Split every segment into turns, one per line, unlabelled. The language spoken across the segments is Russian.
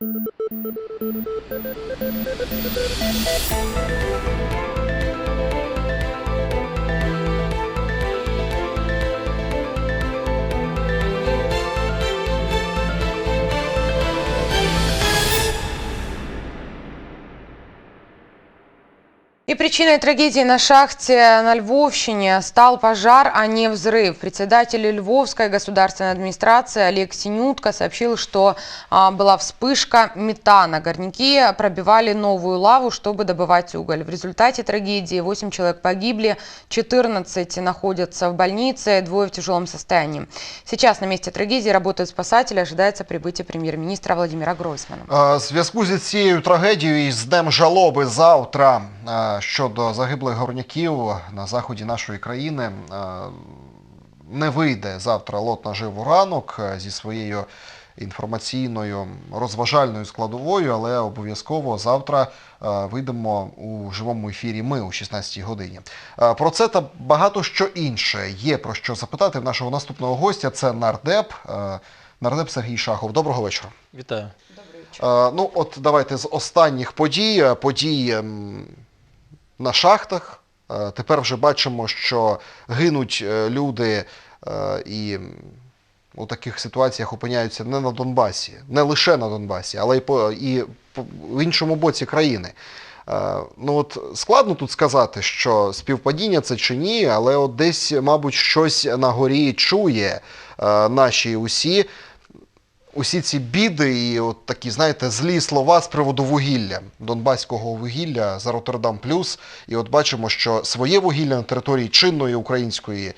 И причиной трагедии на шахте на Львовщине стал пожар, а не взрыв. Председатель Львовской государственной администрации Олег Синютка сообщил, что а, была вспышка метана. Горняки пробивали новую лаву, чтобы добывать уголь. В результате трагедии 8 человек погибли, 14 находятся в больнице, двое в тяжелом состоянии. Сейчас на месте трагедии работают спасатели, ожидается прибытие премьер-министра Владимира Гройсмана.
Е, В зв'язку зі цією трагедією і з Днем жалоби завтра е, щодо загиблих горняків на заході нашої країни е, не вийде завтра лот наживу ранок е, зі своєю інформаційною розважальною складовою, але обов'язково завтра е, вийдемо у живому ефірі ми о 16-й годині. Про це та багато що інше є про що запитати в нашого наступного гостя. Це нардеп, нардеп Сергій Шахов. Доброго вечора.
Вітаю.
Е, Ну, от давайте з останніх подій, подій ем, на шахтах. Е, Тепер вже бачимо, що гинуть е, люди е, і у таких ситуаціях опиняються не на Донбасі, не лише на Донбасі, але й по і в іншому боці країни. Ну от складно тут сказати, що співпадіння це чи ні, але от десь, мабуть, щось на горі чує наші усі усі ці біди і от такі, знаєте, злі слова з приводу вугілля, донбаського вугілля за Роттердам Плюс. І от бачимо, що своє вугілля на території чинної української е,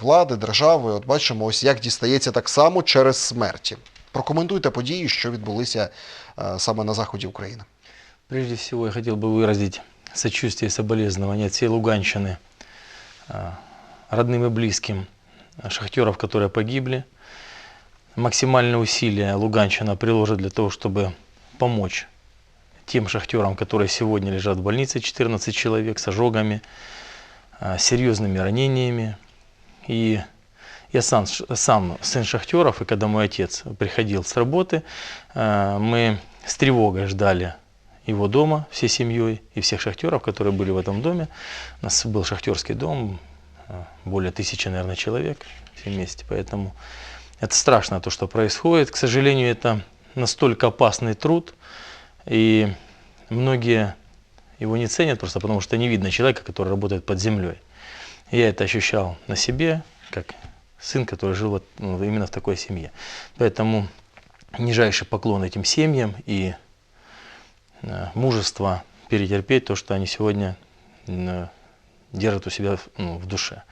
влади, держави, от бачимо, ось як дістається так само через смерті. Прокоментуйте події, що відбулися е, саме на заході України.
Прежде всего я хотел бы выразить сочувствие и соболезнования от всей Луганщины а, родным и близким а, шахтеров, которые погибли. Максимальные усилия Луганщина приложит для того, чтобы помочь тем шахтерам, которые сегодня лежат в больнице, 14 человек с ожогами, а, серьезными ранениями. И я сам, сам сын шахтеров, и когда мой отец приходил с работы, а, мы с тревогой ждали его дома всей семьей и всех шахтеров, которые были в этом доме. У нас был шахтерский дом, а, более тысячи, наверное, человек все вместе, поэтому это страшно то, что происходит. К сожалению, это настолько опасный труд, и многие его не ценят просто потому, что не видно человека, который работает под землей. Я это ощущал на себе, как сын, который жил вот, ну, именно в такой семье. Поэтому нижайший поклон этим семьям и э, мужество перетерпеть то, что они сегодня э, держат у себя ну, в душе.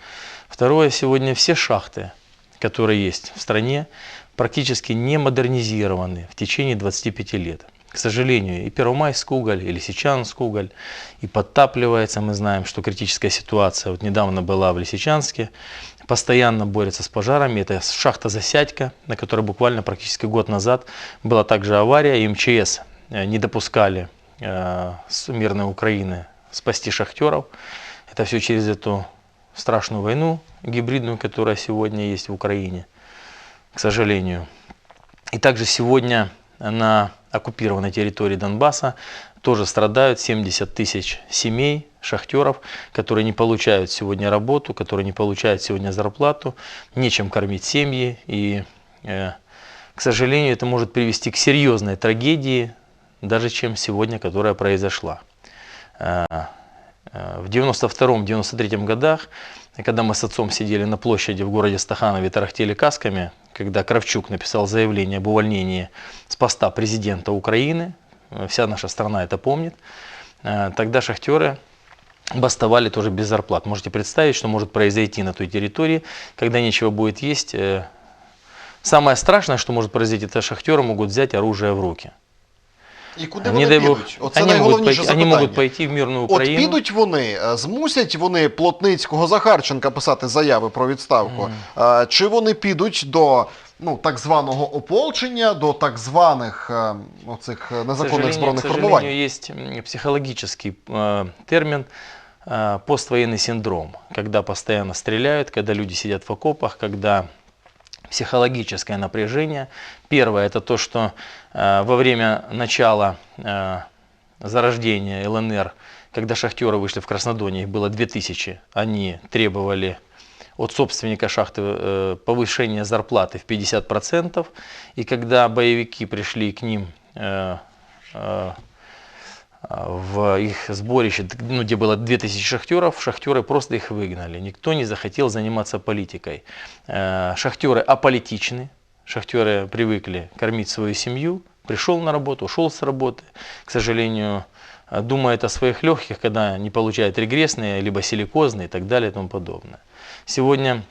Второе, сегодня все шахты, которые есть в стране, практически не модернизированы в течение 25 лет. К сожалению, и Первомайский уголь, и Лисичанск уголь, и подтапливается. Мы знаем, что критическая ситуация вот недавно была в Лисичанске. Постоянно борется с пожарами. Это шахта Засядька, на которой буквально практически год назад была также авария. И МЧС э, не допускали э, мирной Украины спасти шахтеров. Это все через эту страшную войну гибридную, которая сегодня есть в Украине, к сожалению. И также сегодня на оккупированной территории Донбасса тоже страдают 70 тысяч семей, шахтеров, которые не получают сегодня работу, которые не получают сегодня зарплату, нечем кормить семьи. И, э, к сожалению, это может привести к серьезной трагедии, даже чем сегодня, которая произошла. Э, В 92-93 годах, когда мы с отцом сидели на площади в городе Стаханове, тарахтели касками, когда Кравчук написал заявление об увольнении с поста президента Украины, э, вся наша страна это помнит, э, тогда шахтеры бастовали тоже без зарплат. Можете представить, что может произойти на той территории, когда нечего будет есть. Самое страшное, что может произойти, это шахтеры могут взять оружие в руки.
І куди
Не
вони
дай Бог,
підуть? Оце
они могут,
найголовніше
пойти, они
запитання.
могут пойти в мирную
От
Украину.
підуть вони, е, змусять вони Плотницького Захарченка писати заяви про відставку, Е, чи вони підуть до ну, так званого ополчення, до так званих е, оцих е,
К
незаконних
сожалению,
збройних
к
формувань?
сожалению, есть м, психологический э, термин э, поствоенный синдром, когда постоянно стреляют, когда люди сидят в окопах, когда психологическое напряжение. Первое это то, что э, во время начала э, зарождения ЛНР, когда шахтеры вышли в Краснодоне, их было 2000, они требовали от собственника шахты э, повышения зарплаты в 50%. И когда боевики пришли к ним э, э, в их сборище, ну, где было 2000 шахтеров, шахтеры просто их выгнали. Никто не захотел заниматься политикой. Э, Шахтеры аполитичны, шахтеры привыкли кормить свою семью, пришел на работу, ушел с работы. К сожалению, э, думает о своих легких, когда не получает регрессные, либо силикозные и так далее и тому подобное. Сегодня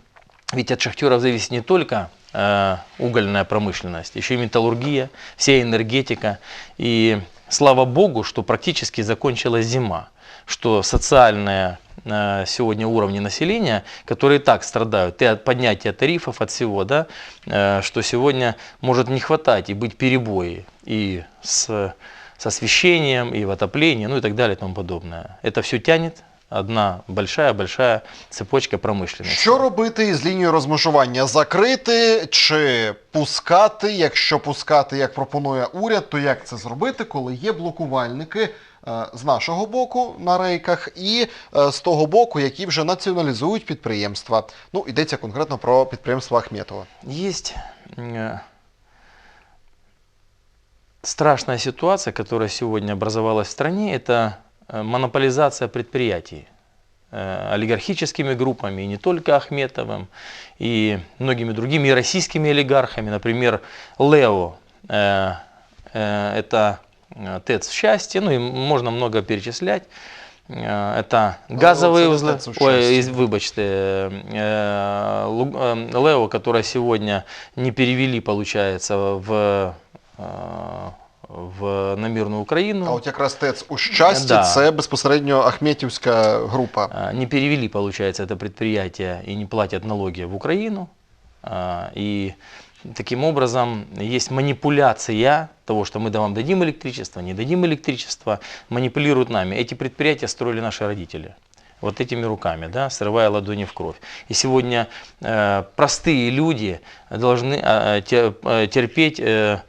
ведь от шахтеров зависит не только э, угольная промышленность, еще и металлургия, вся энергетика. И слава богу, что практически закончилась зима, что социальные э, сегодня уровни населения, которые и так страдают и от поднятия тарифов, от всего, да, э, что сегодня может не хватать и быть перебои и с, с освещением, и в отоплении, ну и так далее и тому подобное. Это все тянет одна большая-большая цепочка промышленности.
Що робити із лінією розмежування? Закрити чи пускати? Якщо пускати, як пропонує уряд, то як це зробити, коли є блокувальники е, з нашого боку на рейках і е, з того боку, які вже націоналізують підприємства? Ну, йдеться конкретно про підприємство Ахметова.
Есть э, страшная ситуация, которая сегодня образовалась в стране, это э, монополизация предприятий э, олигархическими группами, и не только Ахметовым, и многими другими, и российскими олигархами. Например, Лео, э, э, это э, ТЭЦ в счастье, ну и можно много перечислять. Э, Это газовые
це
узлы, ой, выбачте, э, э, Лео, которое сегодня не перевели, получается, в, э, в на мирную Украину.
А от якраз ТЕЦ у щасті
Да.
це безпосередньо Ахметівська група.
А, не перевели, получается, это предприятие и не платят налоги в Украину. И таким образом есть манипуляция того, что мы вам дадим электричество, не дадим электричество, манипулируют нами. Эти предприятия строили наши родители. Вот этими руками, да, срывая ладони в кровь. И сегодня э, простые люди должны э, э, терпеть э,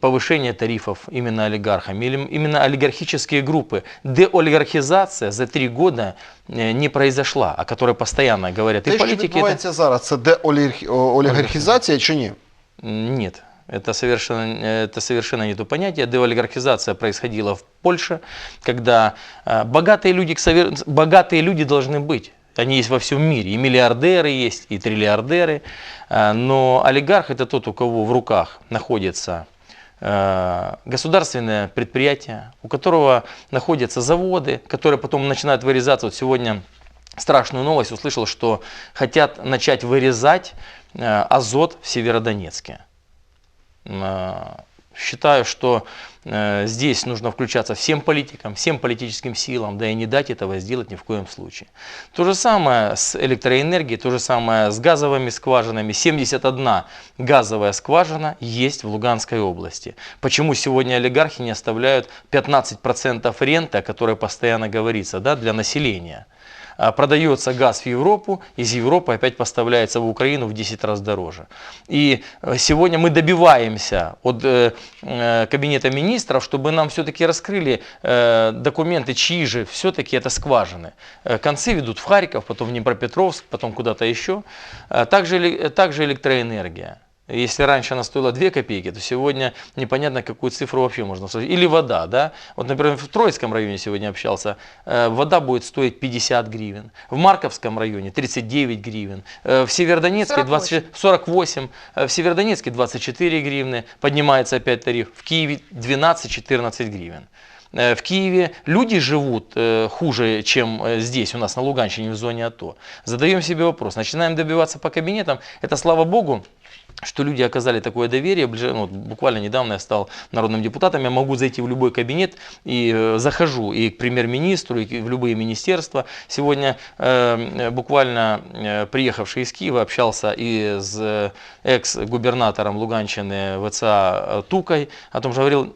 повышение тарифов именно олигархами, или именно олигархические группы. Деолигархизация за три года э, не произошла, о которой постоянно говорят.
Те,
и
що
политики это...
відбувається зараз, це деолігархізація чи ні?
Нет, это совершенно, это совершенно не то понятие. Деолигархизация происходила в Польше, когда э, богатые люди, к совер- богатые люди должны быть. Они есть во всем мире. И миллиардеры есть, и триллиардеры. Э, Но олигарх это тот, у кого в руках находится э, государственное предприятие, у которого находятся заводы, которые потом начинают вырезаться. Вот сегодня страшную новость услышал, что хотят начать вырезать э, азот в Северодонецке. Считаю, что э, здесь нужно включаться всем политикам, всем политическим силам, да и не дать этого сделать ни в коем случае. То же самое с электроэнергией, то же самое с газовыми скважинами. 71 газовая скважина есть в Луганской области. Почему сегодня олигархи не оставляют 15% ренты, о которой постоянно говорится, да, для населения? А, продается газ в Европу, из Европы опять поставляется в Украину в 10 раз дороже. И э, сегодня мы добиваемся от э, э, Кабинета министров, чтобы нам все-таки раскрыли документы, чьи же все-таки это скважины. Концы ведут в Харьков, потом в Днепропетровск, потом куда-то еще. Э, Также, также электроэнергия. Если раньше она стоила 2 копейки, то сегодня непонятно, какую цифру вообще можно сложить. Или вода, да? Вот, например, в Троицком районе сегодня общался, э, вода будет стоить 50 гривен. В Марковском районе 39 гривен. Э, В Северодонецке 20, 48. Э, В Северодонецке 24 гривны. Поднимается опять тариф. В Киеве 12-14 гривен. В Киеве люди живут хуже, чем здесь, у нас на Луганщине, в зоне АТО. Задаем себе вопрос, начинаем добиваться по кабинетам. Это, слава богу, что люди оказали такое доверие. Ну, буквально недавно я стал народным депутатом, я могу зайти в любой кабинет и э, захожу и к премьер-министру, и в любые министерства. Сегодня э, буквально э, приехавший из Киева общался и с э, экс-губернатором Луганщины ВЦА Тукой, о том же говорил,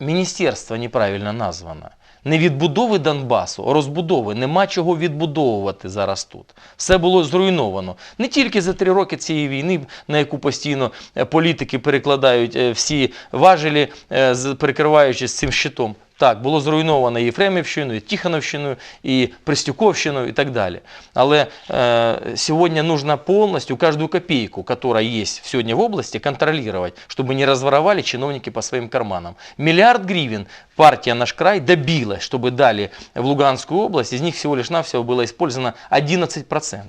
міністерство неправильно названо. Не відбудови Донбасу, розбудови. Нема чого відбудовувати зараз тут. Все було зруйновано. Не тільки за три роки цієї війни, на яку постійно е, політики перекладають е, всі важелі, е, перекриваючись цим щитом. Так, було зруйновано і Єфремівщиною, і Тихоновщиною, і Пристюковщиною і так далі. Але е, сьогодні нужно повністю каждую копейку, которая есть сегодня в области, контролировать, чтобы не разворовали чиновники по своим карманам. Миллиард гривен партия «Наш край» добилась, чтобы дали в Луганскую область, из них всего лишь навсего было использовано 11%.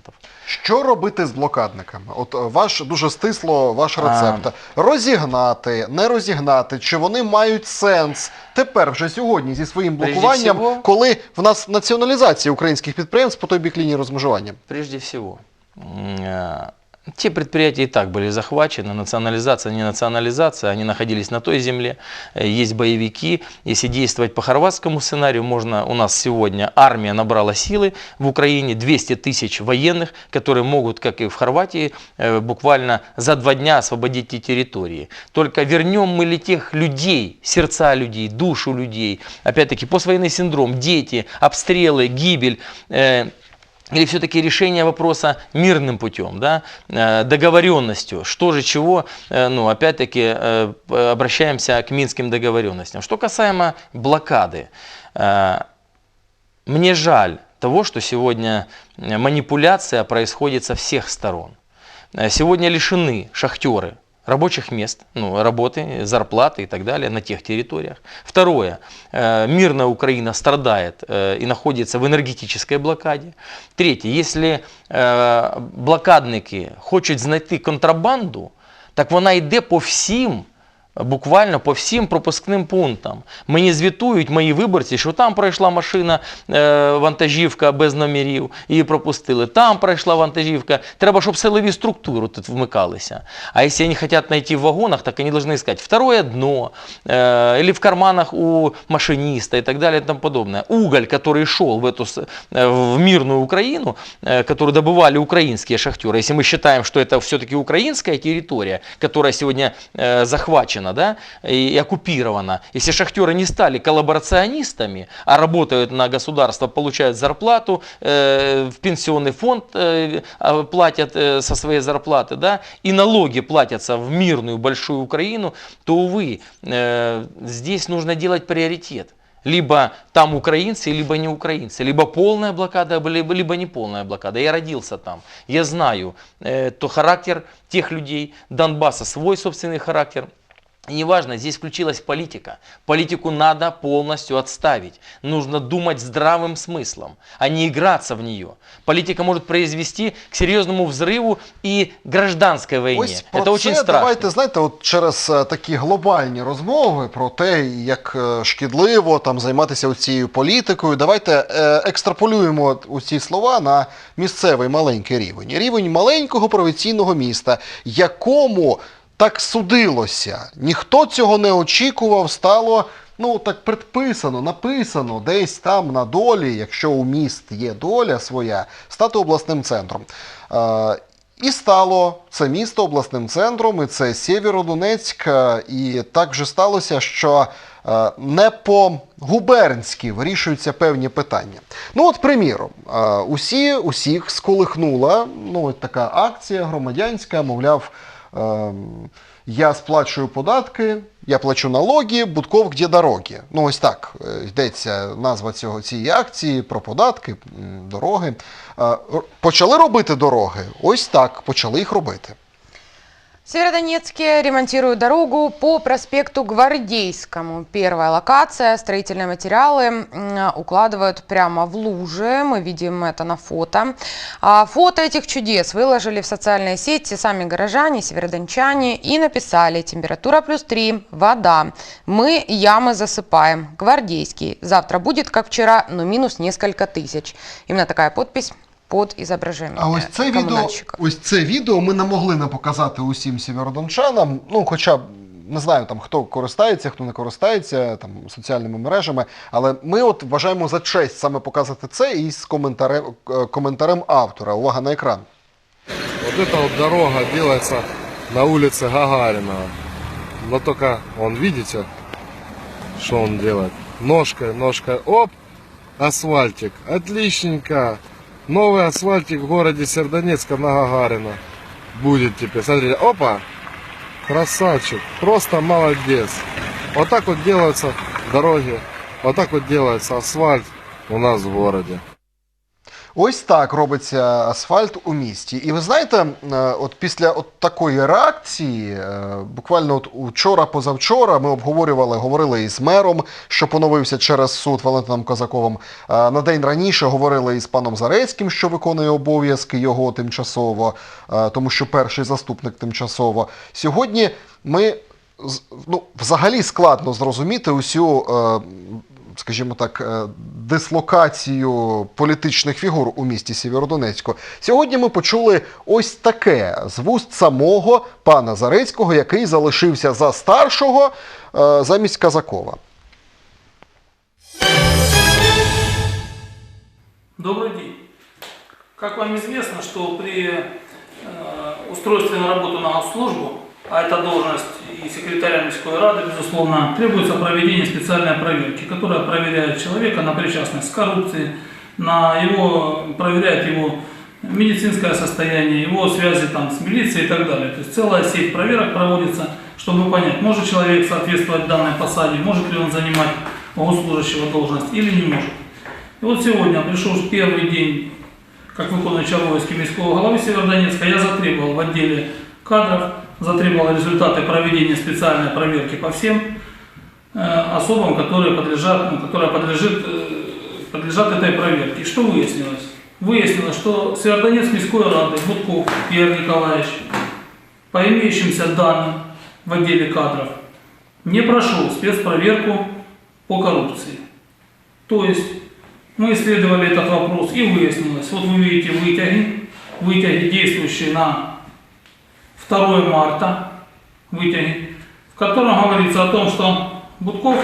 Що робити з блокадниками? От е, ваш дуже стисло ваш рецепт. Розігнати, не розігнати, чи вони мають сенс тепер вже сьогодні зі своїм
Прежде
блокуванням,
всього-
коли в нас націоналізація українських підприємств по той бік лінії розмежування?
Прежде всего, м, э, те предприятия и так были захвачены, национализация, не национализация, они находились на той земле, э, есть боевики. Если действовать по хорватскому сценарию, можно, у нас сегодня армия набрала силы в Украине, 200 тысяч военных, которые могут, как и в Хорватии, э, буквально за два дня освободить те территории. Только вернем мы ли тех людей, сердца людей, душу людей, опять-таки поствоенный синдром, дети, обстрелы, гибель, э, или все-таки решение вопроса мирным путем, да, э, договоренностью, что же чего, э, ну, опять-таки, э, обращаемся к минским договоренностям. Что касаемо блокады, мне жаль того, что сегодня манипуляция происходит со всех сторон. Сегодня лишены шахтеры рабочих мест, ну, работы, зарплаты и так далее на тех территориях. Второе. э, Мирная Украина страдает э, и находится в энергетической блокаде. Третье. Если э, блокадники хочуть знайти контрабанду, так вона йде по всім буквально по всім пропускним пунктам. Мені звітують мої виборці, що там пройшла машина е, вантажівка без номерів, її пропустили. Там пройшла вантажівка. Треба, щоб силові структури тут вмикалися. А якщо вони хочуть знайти в вагонах, так вони должны искать второе дно, э, или в карманах у машиниста и так далее и тому подобное. Уголь, который шел в эту с- э, в мирную Украину, э, который добывали украинские шахтеры, если мы считаем, что это все-таки украинская территория, которая сегодня э, захвачена да, и, оккупирована, если шахтеры не стали коллаборационистами, а работают на государство, получают зарплату, э, в пенсионный фонд э, а, платят э, со своей зарплаты, да, и налоги платятся в мирную большую Украину, то, увы, э, здесь нужно делать приоритет. Либо там украинцы, либо не украинцы. Либо полная блокада, либо, либо не полная блокада. Я родился там. Я знаю э, то характер тех людей. Донбасса свой собственный характер. И неважно, здесь включилась политика. Политику надо полностью отставить. Нужно думать здравым смыслом, а не играться в нее. Политика может произвести к серьезному взрыву и гражданской войне.
Ось про
Это
це
очень страшно.
давайте знаєте, от через е, такі глобальні розмови про те, як е, шкідливо там займатися цією політикою. Давайте е, екстраполюємо от у ці слова на місцевий маленький рівень. Рівень маленького провінційного міста, якому так судилося. Ніхто цього не очікував, стало. Ну, так предписано, написано десь там на долі, якщо у міст є доля своя, стати обласним центром. Е, і стало це місто обласним центром, і це Сєвєродонецьк. е, І так вже сталося, що е, не по губернськи вирішуються певні питання. Ну, от, приміром, е, усі, усіх сколихнула ну, така акція громадянська, мовляв, я сплачую податки, я плачу налоги, Будков где дороги. Ну, ось так е, йдеться назва цього, цієї акції про податки, дороги. Е, Почали робити дороги. Ось так, почали їх робити.
В Северодонецке ремонтируют дорогу по проспекту Гвардейскому. Первая локация. Строительные материалы укладывают прямо в лужи. Мы видим это на фото. А фото этих чудес выложили в социальные сети сами горожане, северодончане и написали «Температура плюс 3, вода. Мы ямы засыпаем. Гвардейский. Завтра будет, как вчера, но минус несколько тысяч». Именно такая подпись под изображением
А ось це відео, ось це відео ми не могли не показати усім сєвєродончанам. Ну, хоча б не знаю там хто користається, хто не користається там соціальними мережами. Але ми от вважаємо за честь саме показати це із коментарем, е, коментарем автора. Увага на екран.
Вот эта вот дорога делается на улице Гагарина. Но только, вон, видите, Что он делает? Ножкой, ножкой, оп, асфальтик. Отличненько. Новый асфальтик в городе Сердонецка на Гагарина. Будет теперь. Смотрите, опа. Красавчик. Просто молодец. Вот так вот делаются дороги. Вот так вот делается асфальт у нас в городе.
Ось так робиться асфальт у місті. І ви знаєте, е, от після от такої реакції, е, буквально от учора, позавчора, ми обговорювали, говорили із мером, що поновився через суд Валентином Козаковим. Е, На день раніше говорили із паном Зарецьким, що виконує обов'язки його тимчасово, тому що перший заступник тимчасово. Сьогодні ми ну, взагалі складно зрозуміти усю. Скажімо так, е, дислокацію політичних фігур у місті Сєвєродонецьку. Сьогодні ми почули ось таке з вуст самого пана Зарецького, який залишився за старшого е, замість Казакова.
Добрый день. Как вам известно, что при э, устройстве на работу на госслужбу, а это должность и секретаря Мирской Рады, безусловно, требуется проведение специальной проверки, которая проверяет человека на причастность к коррупции, на его, проверяет его медицинское состояние, его связи там, с милицией и так далее. То есть целая сеть проверок проводится, чтобы понять, может человек соответствовать данной посаде, может ли он занимать госслужащего должность или не может. И вот сегодня пришел первый день, как выполняющий обовязки міського головы Северодонецка, я затребовал в отделе кадров, затребовал результаты проведения специальной проверки по всем э, особам, которые подлежат, ну, которая подлежит, э, подлежат этой проверке. И что выяснилось? Выяснилось, что Северодонецк міської рады Будков Игорь Николаевич по имеющимся данным в отделе кадров не прошел спецпроверку по коррупции. То есть мы исследовали этот вопрос и выяснилось, вот вы видите вытяги, вытяги, действующие на 2 марта, вытяги, в котором говорится о том, что Будков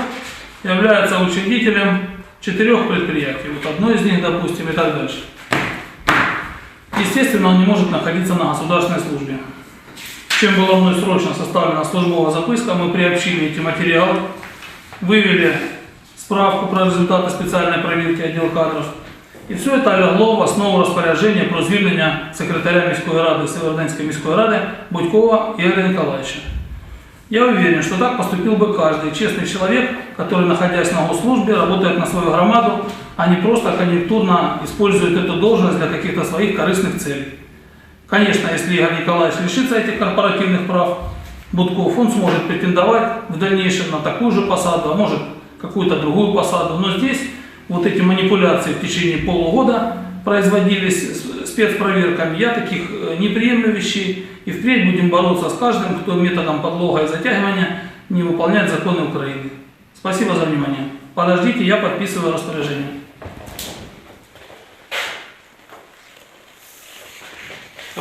является учредителем четырех предприятий, вот одно из них, допустим, и так дальше. Естественно, он не может находиться на государственной службе. Чем была мной срочно составлена службовая записка, мы приобщили эти материалы, вывели справку про результаты специальной проверки отдел кадров. І все це лягло в основу розпорядження про звільнення секретаря міської ради Северодонецької міської ради Будькова Игоря Николаевича. Я уверен, что так поступил бы каждый честный человек, который, находясь на госслужбе, работает на свою громаду, а не просто конъюнктурно использует эту должность для каких-то своих корыстных целей. Конечно, если Игорь Николаевич лишится этих корпоративных прав, Будков, он сможет претендовать в дальнейшем на такую же посаду, а может какую-то другую посаду. Но здесь вот эти манипуляции в течение полугода производились с- спецпроверками. Я таких э, не приемлю вещей. И впредь будем бороться с каждым, кто методом подлога и затягивания не выполняет законы Украины. Спасибо за внимание. Подождите, я подписываю распоряжение.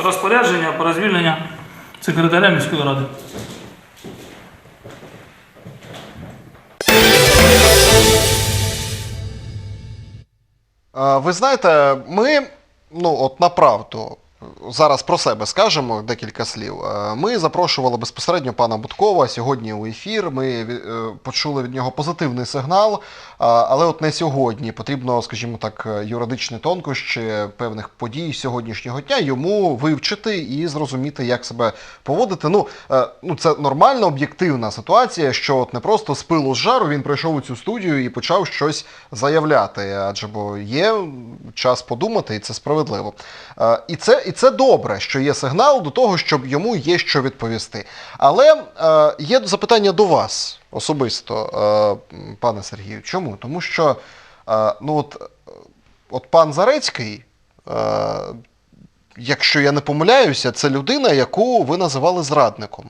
Розпорядження про звільнення секретаря міської ради.
Ви знаєте, ми, ну от направду, зараз про себе скажемо декілька слів. Е, Ми запрошували безпосередньо пана Будкова сьогодні у ефір. Ми е, почули від нього позитивний сигнал, е, але от не сьогодні. Потрібно, скажімо так, юридичні тонкощі певних подій сьогоднішнього дня йому вивчити і зрозуміти, як себе поводити. Ну, ну це нормальна, об'єктивна ситуація, що от не просто з пилу з жару він прийшов у цю студію і почав щось заявляти. Адже бо є час подумати, і це справедливо. І це, і це добре, що є сигнал до того, щоб йому є що відповісти. Але е, є запитання до вас особисто, е, пане Сергію. Чому? Тому що е, ну от, от пан Зарецький. Е, якщо я не помиляюся, це людина, яку ви називали зрадником.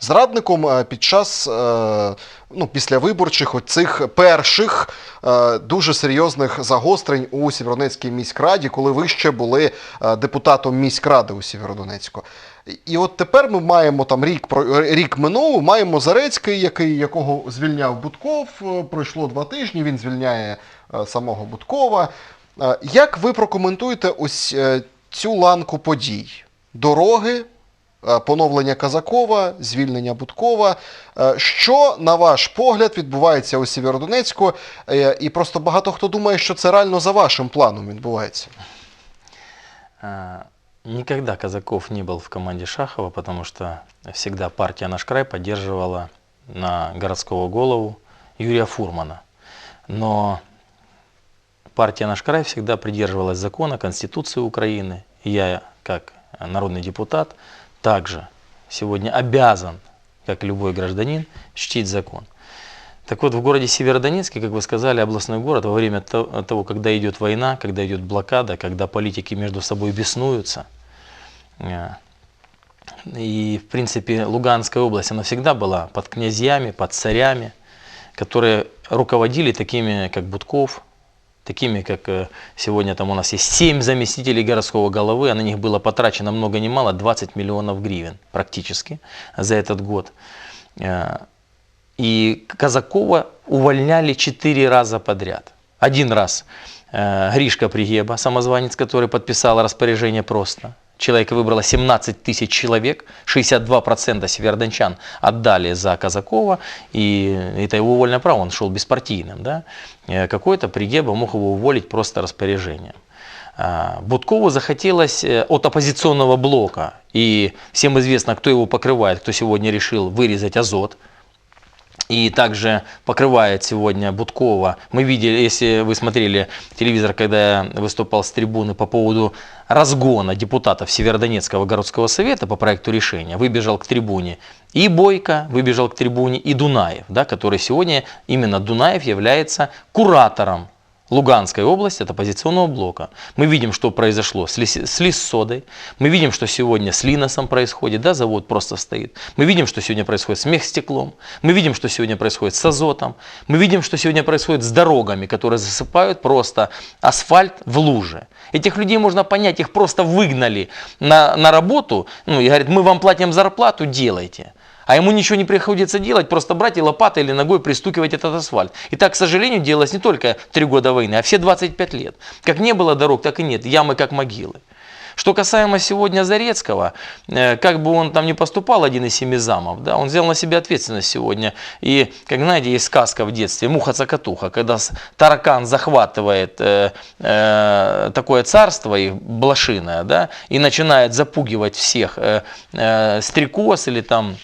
Зрадником е, під час е, ну, після виборчих оцих перших е, дуже серйозних загострень у Сєвєродонецькій міськраді, коли ви ще були депутатом міськради у Сєвєродонецьку. І- от тепер ми маємо там рік рік минув, маємо Зарецький, який якого звільняв Будков. Пройшло два тижні. Він звільняє самого Будкова. Як ви прокоментуєте ось цю ланку подій? Дороги, поновлення Казакова, звільнення Будкова. Е, Що, на ваш погляд, відбувається у Сєвєродонецьку? Е, І просто багато хто думає, що це реально за вашим планом відбувається.
А, Никогда Казаков не был в команде Шахова, потому что всегда партия «Наш край» поддерживала на городского голову Юрия Фурмана. Но партия «Наш край» всегда придерживалась закона, Конституции Украины. И я, как народный депутат, также сегодня обязан, как любой гражданин, чтить закон. Так вот, в городе Северодонецке, как вы сказали, областной город, во время то- того, когда идет война, когда идет блокада, когда политики между собой беснуются, э, и, в принципе, Луганская область, она всегда была под князьями, под царями, которые руководили такими, как Будков, такими, как э, сегодня там у нас есть 7 заместителей городского головы, а на них было потрачено много ни мало 20 миллионов гривен практически за этот год. Э, И Казакова увольняли четыре раза подряд. Один раз э, Гришка Пригеба, самозванец, который подписал распоряжение просто. Человека выбрало 17 тысяч человек, 62% северодончан отдали за Казакова, и это его вольное право, он шел беспартийным. Да? Э, Какой-то Пригеба мог его уволить просто распоряжением. А, Будкову захотелось э, от оппозиционного блока, и всем известно, кто его покрывает, кто сегодня решил вырезать азот, и также покрывает сегодня Будкова. Мы видели, если вы смотрели телевизор, когда я выступал с трибуны по поводу разгона депутатов Северодонецкого городского совета по проекту решения, выбежал к трибуне и Бойко, выбежал к трибуне и Дунаев, да, который сегодня, именно Дунаев является куратором Луганской области от оппозиционного блока. Мы видим, что произошло с, Лис- с Лиссодой, мы видим, что сегодня с Линосом происходит, да, завод просто стоит. Мы видим, что сегодня происходит с мехстеклом, мы видим, что сегодня происходит с азотом, мы видим, что сегодня происходит с дорогами, которые засыпают просто асфальт в луже. Этих людей можно понять, их просто выгнали на, на работу, ну и говорят, мы вам платим зарплату, делайте. А ему ничего не приходится делать, просто брать и лопатой или ногой пристукивать этот асфальт. И так, к сожалению, делалось не только три года войны, а все 25 лет. Как не было дорог, так и нет. Ямы как могилы. Что касаемо сегодня Зарецкого, э, как бы он там ни поступал, один из семи замов, да, он взял на себя ответственность сегодня. И, как знаете, есть сказка в детстве, муха-цокотуха, когда таракан захватывает э, э, такое царство, их блошиное, да, и начинает запугивать всех э, э, стрекоз или там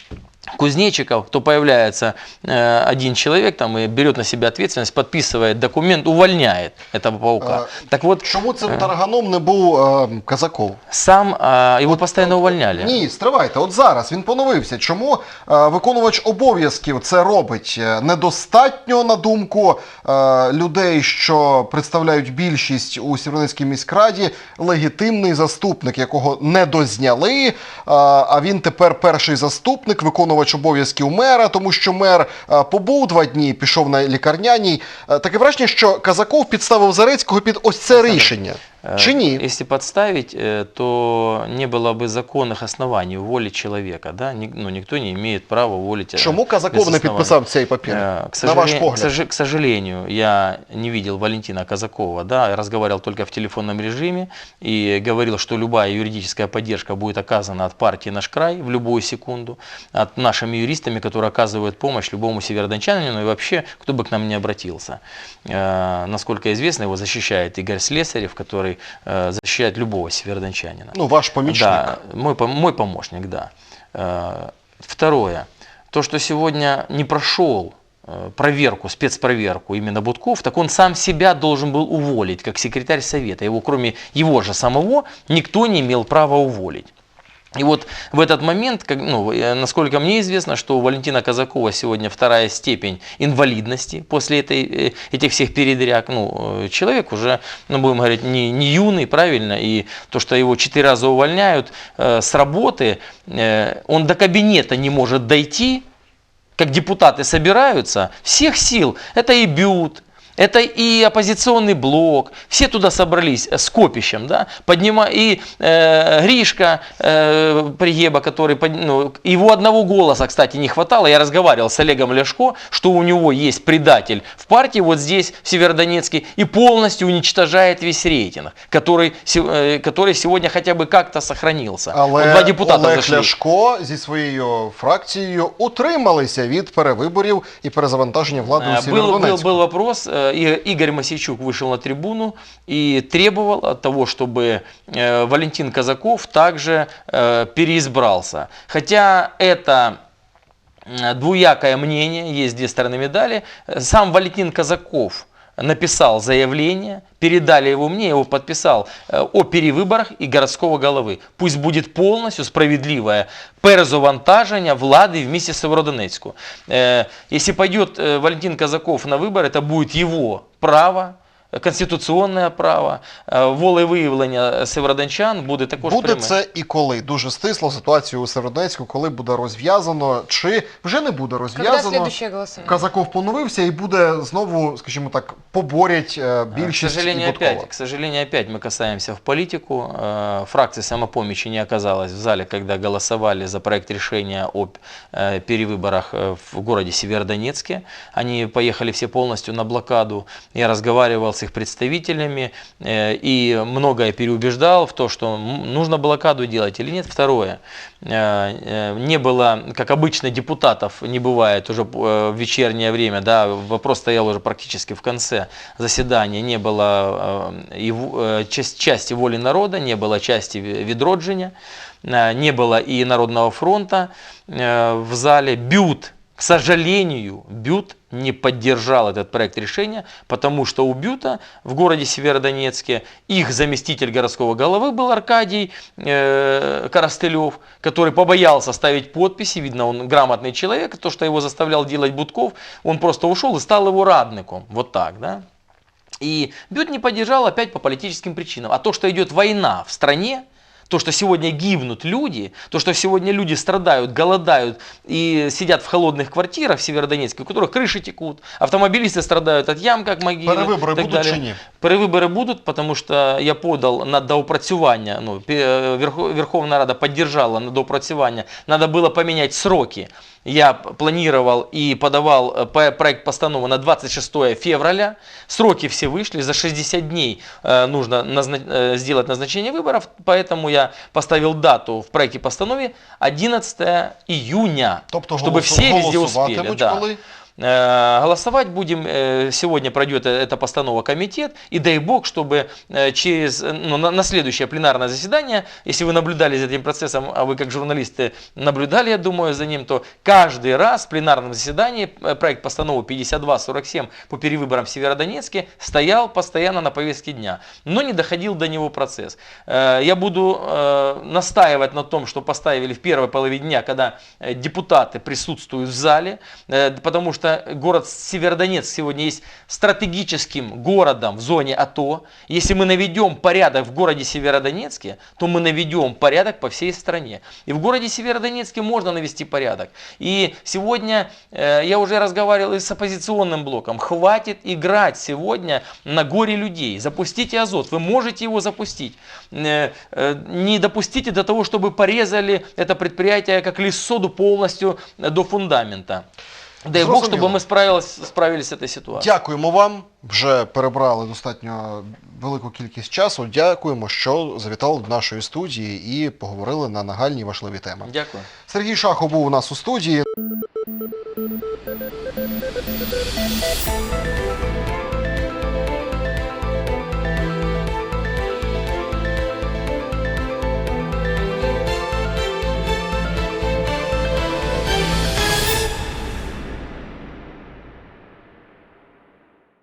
кузнечиков, то появляется э, один человек там и берет на себя ответственность, подписывает документ, увольняет этого паука.
А,
так вот,
Чому цим тараганом не був е, Казаков?
сам а, его постоянно увольняли.
Ні, стривайте, от зараз він поновився. Чому е, виконувач обов'язків це робить? Е, Недостатньо, на думку е, людей, що представляють більшість у Сєвєродонецькій міськраді, легітимний заступник, якого не дозняли. е, а він тепер перший заступник, виконувач обов'язків мера, тому що мер е, побув два дні, пішов на лікарняній. Е, таке враження, що Казаков підставив Зарецького під ось це рішення.
Э,
Чи ні?
Если подставить, э, то не было бы законных оснований уволить человека. Да? Ни- ну, никто не имеет права уволить. э,
Чому
без
Казаков не
оснований.
підписав цей папір?
Э, К,
На ваш
сожале-
погляд.
к сожа- к сожалению, я не видел Валентина Казакова, да, я разговаривал только в телефонном режиме и говорил, что любая юридическая поддержка будет оказана от партии «Наш край» в любую секунду, от нашими юристами, которые оказывают помощь любому северодончанину и вообще, кто бы к нам не обратился. Э, Насколько известно, его защищает Игорь Слесарев, который э, защищает любого северодончанина.
Ну, ваш помічник.
Да, мой, мой помощник, да. Э, Второе. То, что сегодня не прошел э, проверку, спецпроверку именно Будков, так он сам себя должен был уволить, как секретарь совета. Его, кроме его же самого, никто не имел права уволить. И вот в этот момент, как, ну, э, насколько мне известно, что у Валентина Казакова сегодня вторая степень инвалидности после этой, э, этих всех передряг. Ну, э, человек уже, ну, будем говорить, не, не юный, правильно, и то, что его четыре раза увольняют э, с работы, э, он до кабинета не может дойти, как депутаты собираются, всех сил, это и бьют, Это и оппозиционный блок, все туда собрались э, с копищем, да, поднима и э, Гришка э, Пригеба, который, под- ну, его одного голоса, кстати, не хватало. Я разговаривал с Олегом Ляшко, что у него есть предатель в партии вот здесь, в Северодонецке, и полностью уничтожает весь рейтинг, который, се- э, который сегодня хотя бы как-то сохранился. Вот
Але
два депутата
Олег
зашли.
Ляшко зі своєю фракцією утрималися від перевиборів і перезавантаження влади у
Э, Был, был,
Сєвєродонецьку.
был вопрос, э, И- Игорь Масичук вышел на трибуну и требовал от того, чтобы э, Валентин Казаков также э, переизбрался. Хотя это э, двуякое мнение, есть две стороны медали. Сам Валентин Казаков написал заявление, передали его мне, его подписал э, о перевыборах и городского головы. Пусть будет полностью справедливое перезавантаження влади в місті Северодонецьку. Э, Если пойдет э, Валентин Казаков на выбор, это будет его право, э, конституционное право, э, волевиявлення северодончан буде також
Буде
пряме.
це і коли? Дуже стисло ситуацію у Северодонецьку, коли буде розв'язано, чи вже не буде
Когда
розв'язано.
следующее голосование?
Казаков поновився і буде знову, скажімо так, поборять е,
К
більшість
сожалению,
і Будкова.
опять, к сожалению, опять мы касаемся в политику. Э, Фракция самопомощи не оказалась в зале, когда голосовали за проект решения о э, перевыборах э, в городе Северодонецке. Они поехали все полностью на блокаду. Я разговаривал с их представителями э, и многое переубеждал в то, что нужно блокаду делать или нет. Второе, э, э, не было, как обычно, депутатов не бывает уже в вечернее время, да, вопрос стоял уже практически в конце заседания, не было часть- части воли народа, не было части э, не было и Народного фронта в зале. Бют, к сожалению, Бют не поддержал этот проект решения, потому что у Бюта в городе Северодонецке их заместитель городского головы был Аркадий э, Коростылев, который побоялся ставить подписи, видно, он грамотный человек, то, что его заставлял делать Будков, он просто ушел и стал его радником, вот так, да. И Бют не поддержал опять по политическим причинам. А то, что идет война в стране, то, что сегодня гибнут люди, то, что сегодня люди страдают, голодают и сидят в холодных квартирах в Северодонецке, у которых крыши текут, автомобилисты страдают от ям, как могилы.
Перевибори
и так
будуть
далее.
чи ні?
Перевибори будуть, тому що я подав на доопрацювання, ну, пе- Верхо- Верховна Рада поддержала на доопрацювання, надо было поменять сроки. Я планировал и подавал э, проект постановы на 26 февраля. Сроки все вышли, за 60 дней э, нужно назна- э, сделать назначение выборов, поэтому я поставил дату в проекте постановы 11 июня,
Тобто
чтобы все везде успели. Да. Э, Голосовать будем, э, сегодня пройдет э- эта постанова комитет, и дай бог, чтобы через, ну, на, следующее пленарное заседание, если вы наблюдали за этим процессом, а вы как журналисты наблюдали, я думаю, за ним, то каждый раз в пленарном заседании проект постановы 5247 по перевыборам в Северодонецке стоял постоянно на повестке дня, но не доходил до него процесс. Я буду настаивать на том, что поставили в первой половине дня, когда депутаты присутствуют в зале, потому что город Северодонецк сегодня есть стратегическим городом в зоне АТО. Если мы наведем порядок в городе Северодонецке, то мы наведем порядок по всей стране. И в городе Северодонецке можно навести порядок. И сегодня э, я уже разговаривал и с оппозиционным блоком. Хватит играть сегодня на горе людей. Запустите Азот. Вы можете его запустить. Э, э, Не допустите до того, чтобы порезали это предприятие как лист соду полностью э, до фундамента. Дай Бог, щоб ми справились, справились з цією ситуацією.
Дякуємо вам. Вже перебрали достатньо велику кількість часу. Дякуємо, що завітали до нашої студії і поговорили на нагальні важливі теми.
Дякую.
Сергій Шахов був у нас у студії.